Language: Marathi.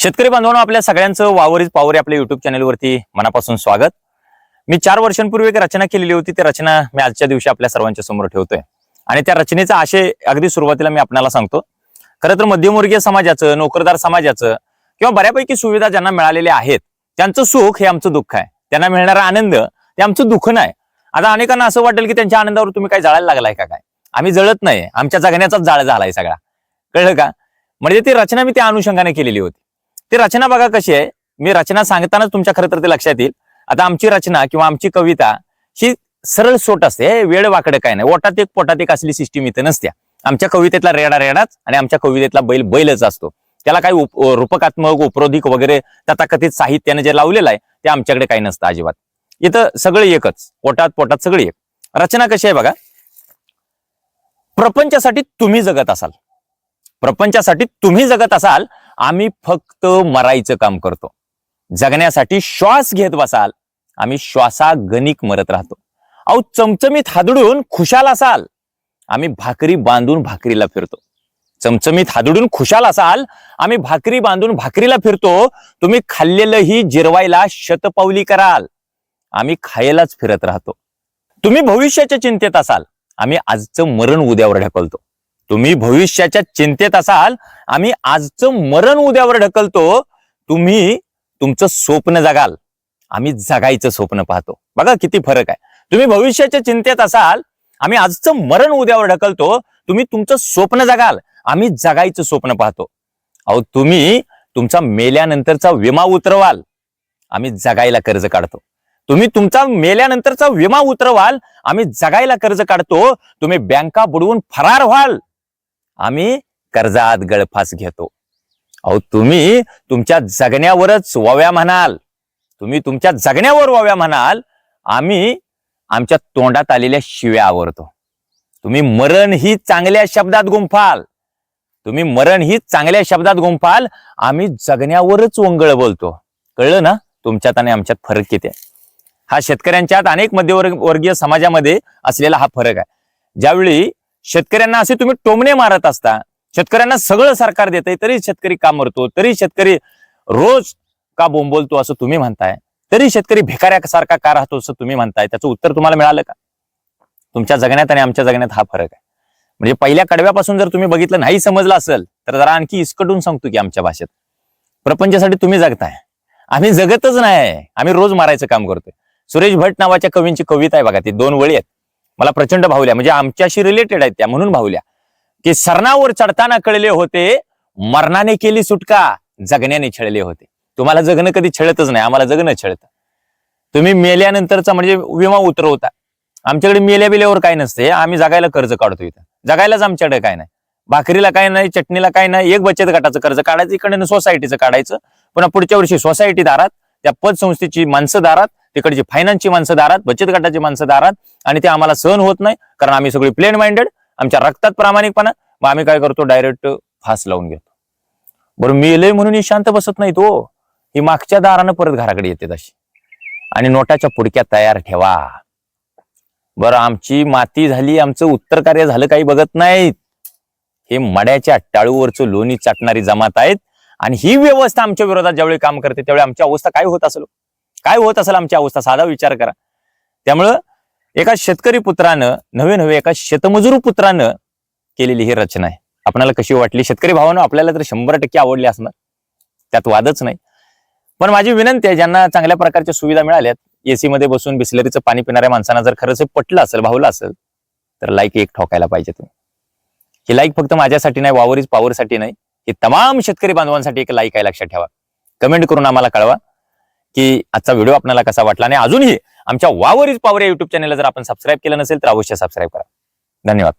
शेतकरी बांधवांनो आपल्या सगळ्यांचं वावरीच पावरी आपल्या युट्यूब चॅनलवरती मनापासून स्वागत. मी चार वर्षांपूर्वी एक रचना केलेली होती. ती रचना मी आजच्या दिवशी आपल्या सर्वांच्या समोर ठेवतोय. आणि त्या रचनेचा आशय अगदी सुरुवातीला मी आपल्याला सांगतो. खरं तर मध्यमवर्गीय समाजाचं नोकरदार समाजाचं किंवा बऱ्यापैकी सुविधा ज्यांना मिळालेल्या आहेत त्यांचं सुख हे आमचं दुःख आहे. त्यांना मिळणारा आनंद ते आमचं दुःख नाही. आता अनेकांना असं वाटेल की त्यांच्या आनंदावर तुम्ही काय जाळायला लागलाय का काय? आम्ही जळत नाही आमच्या जगण्याचाच जाळ झालाय सगळा. कळलं का? म्हणजे ती रचना मी त्या अनुषंगाने केलेली होती. ती रचना बघा कशी आहे. मी रचना सांगतानाच तुमच्या खरं तर ते लक्षात येईल. आता आमची रचना किंवा आमची कविता ही सरळ सोट असते. वेळ वाकडं काय नाही. ओटात एक पोटात एक असली सिस्टीम इथे नसत्या. आमच्या कवितेतला रेडा रेडाच आणि आमच्या कवितेतला बैल बैलच असतो. त्याला काही उप- रूपकात्मक उपरोधिक वगैरे तथाकथित साहित्याने जे लावलेलं आहे ते आमच्याकडे काही नसतं अजिबात. इथं सगळं एकच. पोटात पोटात सगळी एक. रचना कशी आहे बघा. प्रपंचासाठी तुम्ही जगत असाल. प्रपंचासाठी तुम्ही जगत असाल. आम्ही फक्त मरायचं काम करतो. जगण्यासाठी श्वास घेत बसाल आम्ही श्वासागणिक मरत राहतो. अहो चमचमीत हादडून खुशाल असाल आम्ही भाकरी बांधून भाकरीला फिरतो. चमचमीत हादडून खुशाल असाल आम्ही भाकरी बांधून भाकरीला फिरतो. तुम्ही खाल्लेलंही जिरवायला शतपावली कराल आम्ही खायलाच फिरत राहतो. तुम्ही भविष्याच्या चिंतेत असाल आम्ही आजचं मरण उद्यावर ढकलतो. तुम्ही भविष्याच्या चिंतेत असाल आम्ही आजचं मरण उद्यावर ढकलतो तुम्ही तुमचं स्वप्न जगाल. आम्ही जगायचं स्वप्न पाहतो. बघा किती फरक आहे. तुम्ही भविष्याच्या चिंतेत असाल आम्ही आजचं मरण उद्यावर ढकलतो तुम्ही तुमचं स्वप्न जगाल. आम्ही जगायचं स्वप्न पाहतो. अहो तुम्ही तुमचा मेल्यानंतरचा विमा उतरवाल. आम्ही जगायला कर्ज काढतो. तुम्ही तुमचा मेल्यानंतरचा विमा उतरवाल आम्ही जगायला कर्ज काढतो. तुम्ही बँका बुडवून फरार व्हाल. आम्ही कर्जात गळफास घेतो. अहो तुम्ही तुमच्या जगण्यावरच वव्या म्हणाल. तुम्ही तुमच्या जगण्यावर वव्या म्हणाल. आम्ही आमच्या तोंडात आलेल्या शिव्या आवरतो. तुम्ही मरण ही चांगल्या शब्दात गुंफाल. तुम्ही मरण ही चांगल्या शब्दात गुंफाल. आम्ही जगण्यावरच वंगळ बोलतो. कळलं ना? तुमच्यात आणि आमच्यात फरक किती आहे? हा शेतकऱ्यांच्यात अनेक मध्यवर्ग वर्गीय समाजामध्ये असलेला हा फरक आहे. ज्यावेळी शेतकऱ्यांना असे तुम्ही टोमणे मारत असता शेतकऱ्यांना सगळं सरकार देतंय तरी शेतकरी का मरतो तरी शेतकरी रोज का बोंबोलतो असं तुम्ही म्हणताय? तरी शेतकरी भिकाऱ्यासारखा का राहतो असं तुम्ही म्हणताय? त्याचं उत्तर तुम्हाला मिळालं का? तुमच्या जगण्यात आणि आमच्या जगण्यात हा फरक आहे. म्हणजे पहिल्या कडव्यापासून जर तुम्ही बघितलं नाही समजलं असेल तर जरा आणखी इसकटून सांगतो की आमच्या भाषेत. प्रपंचासाठी तुम्ही जगताय. आम्ही जगतच नाही. आम्ही रोज मारायचं काम करतोय. सुरेश भट नावाच्या कवींची कविता आहे बघा ती दोन वळी आहेत. मला प्रचंड भावल्या म्हणजे आमच्याशी रिलेटेड आहेत त्या म्हणून भावल्या. की सरणावर चढताना कळले होते मरणाने केली सुटका जगण्याने छळले होते. तुम्हाला जगणं कधी छळतच नाही आम्हाला जगणं छळतं. तुम्ही मेल्यानंतरचा म्हणजे विमा उतरवता. आमच्याकडे मेल्या बिल्यावर काय नसते आम्ही जगायला कर्ज काढतो इथं. जगायलाच आमच्याकडे काय नाही. भाकरीला काय नाही चटणीला काय नाही एक बचत गटाचं कर्ज काढायचं इकडे सोसायटीचं काढायचं. पुन्हा पुढच्या वर्षी सोसायटी दारात त्या पतसंस्थेची माणसं दारात तिकडची फायनान्सची माणसं दारात बचत गटाची माणसं दारात आणि ते आम्हाला सहन होत नाही कारण आम्ही सगळी प्लेन माइंडेड आमच्या रक्तात प्रामाणिकपणा मग आम्ही काय करतो डायरेक्ट फास लावून घेतो. बरं मेले म्हणून ही शांत बसत नाही तो हो. ही मागच्या दारानं परत घराकडे येते तशी आणि नोटाच्या पुडक्या तयार ठेवा. बरं आमची माती झाली आमचं उत्तर कार्य झालं काही बघत नाहीत. हे मड्याच्या टाळूवरचं लोणी चाटणारी जमात आहेत. आणि ही व्यवस्था आमच्या विरोधात ज्यावेळी काम करते त्यावेळी आमची अवस्था काय होत असेल? काय होत असेल आमची अवस्था? साधा विचार करा. त्यामुळं एका शेतकरी पुत्रानं नवे नवे एका शेतमजूर पुत्रानं केलेली ही रचना आहे. आपणाला कशी वाटली? शेतकरी भावानं आपल्याला तर शंभर टक्के आवडली असणार. त्यात वादच नाही. पण माझी विनंती आहे ज्यांना चांगल्या प्रकारच्या सुविधा मिळाल्यात एसी मध्ये बसून बिस्लरीचं पाणी पिणाऱ्या माणसांना जर खरंच पटलं असेल भावलं असेल तर लाईक एक ठोकायला पाहिजे तुम्ही. ही लाईक फक्त माझ्यासाठी नाही वावरीच पॉवरसाठी नाही. ही तमाम शेतकरी बांधवांसाठी एक लाईक आहे लक्षात ठेवा. कमेंट करून आम्हाला कळवा. की आजचा व्हिडिओ आपल्याला कसा वाटला आणि अजूनही आमच्या वावरीच पॉवर या युट्यूब चॅनलला जर आपण सबस्क्राईब केलं नसेल तर अवश्य सबस्क्राईब करा. धन्यवाद.